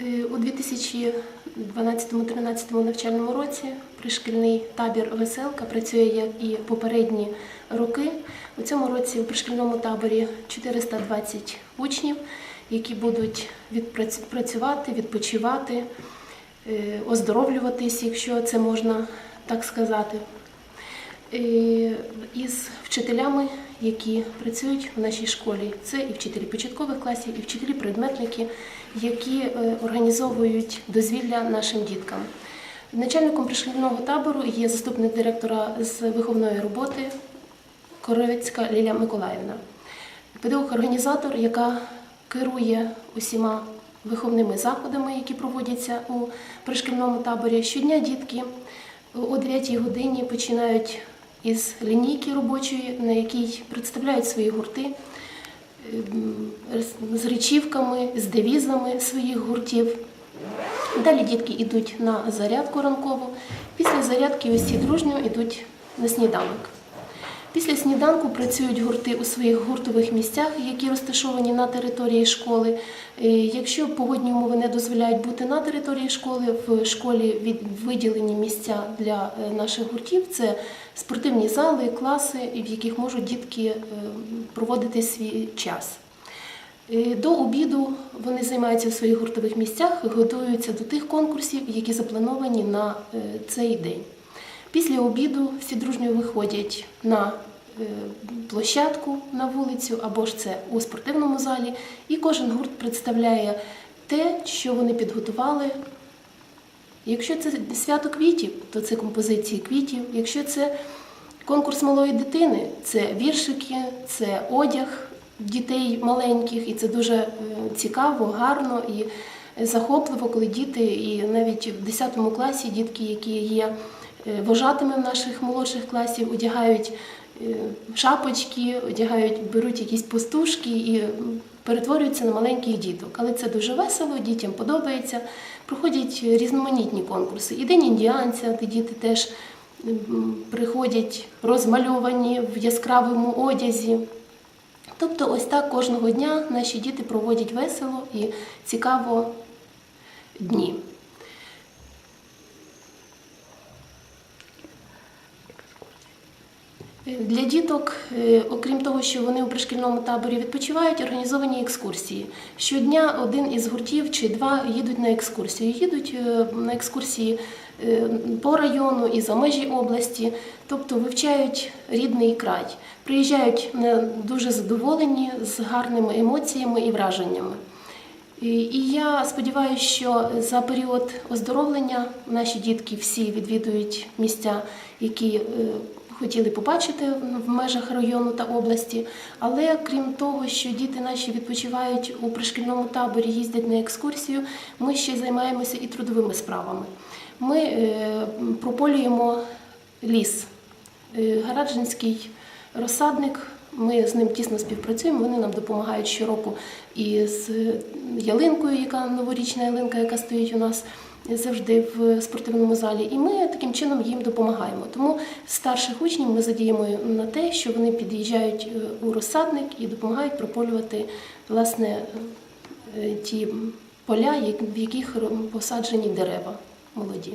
Е, У 2012-13 навчальному році пришкільний табір Веселка працює як і попередні роки. У цьому році у пришкільному таборі 420 учнів, які будуть працювати, відпочивати, е, оздоровлюватись, якщо це можна так сказати. Е, із вчителями, які працюють в нашій школі. Це і вчителі початкових класів, і вчителі предметники, які е, організовують дозвілля нашим діткам. Начальником пришкільного табору є заступник директора з виховної роботи Коровецька Лілія Миколаївна, педагог-організатор, яка керує усіма виховними заходами, які проводяться у пришкільному таборі. Щодня дітки о 9 годині починають із лінійки робочої, на якій представляють свої гурти ем, з речівками, з девізами своїх гуртів. Далі дітки йдуть на зарядку ранкову. Після зарядки усі дружньо йдуть на сніданок. Після сніданку працюють гурти у своїх гуртових місцях, які розташовані на території школи. Е, Якщо погодні умови не дозволяють бути на території школи, в школі виділені місця для е, наших гуртів це спортивні зали, класи, в яких можуть дітки е, проводити свій час. До обіду вони займаються в своїх гуртових місцях, готуються до тих конкурсів, які заплановані на цей день. Після обіду всі дружньо виходять на е, площадку на вулицю або ж це у спортивному залі, і кожен гурт представляє те, що вони підготували. Якщо це свято квітів, то це композиції квітів. Якщо це конкурс малої дитини, це віршики, це одяг дітей маленьких, і це дуже е, цікаво, гарно і захопливо, коли діти, і навіть в 10 класі дітки, які є вожатими в наших молодших класів, одягають е, шапочки, одягають, беруть якісь пустушки і перетворюються на маленьких діток. Але це дуже весело, дітям подобається. Проходять різноманітні конкурси. І День індіанця, де діти теж приходять розмальовані в яскравому одязі. Тобто, ось так кожного дня наші діти проводять весело і цікаво дні. Для діток, е, окрім того, що вони у пришкільному таборі відпочивають, організовані екскурсії. Щодня один із гуртів чи два їдуть на екскурсію. Їдуть е, на екскурсії е, по району і за межі області, тобто вивчають рідний край. Приїжджають дуже задоволені з гарними емоціями і враженнями. І я сподіваюся, що за період оздоровлення наші дітки всі відвідують місця, які хотіли побачити в межах району та області. Але крім того, що діти наші відпочивають у пришкільному таборі, їздять на екскурсію, ми ще займаємося і трудовими справами. Ми е, прополюємо ліс. Е, Гараджинський розсадник. Ми з ним тісно співпрацюємо. Вони нам допомагають щороку і з ялинкою, яка новорічна ялинка, яка стоїть у нас завжди в спортивному залі. І ми таким чином їм допомагаємо. Тому старших учнів ми задіємо на те, що вони під'їжджають е, у розсадник і допомагають прополювати власне е, ті поля, в яких посаджені дерева молоді.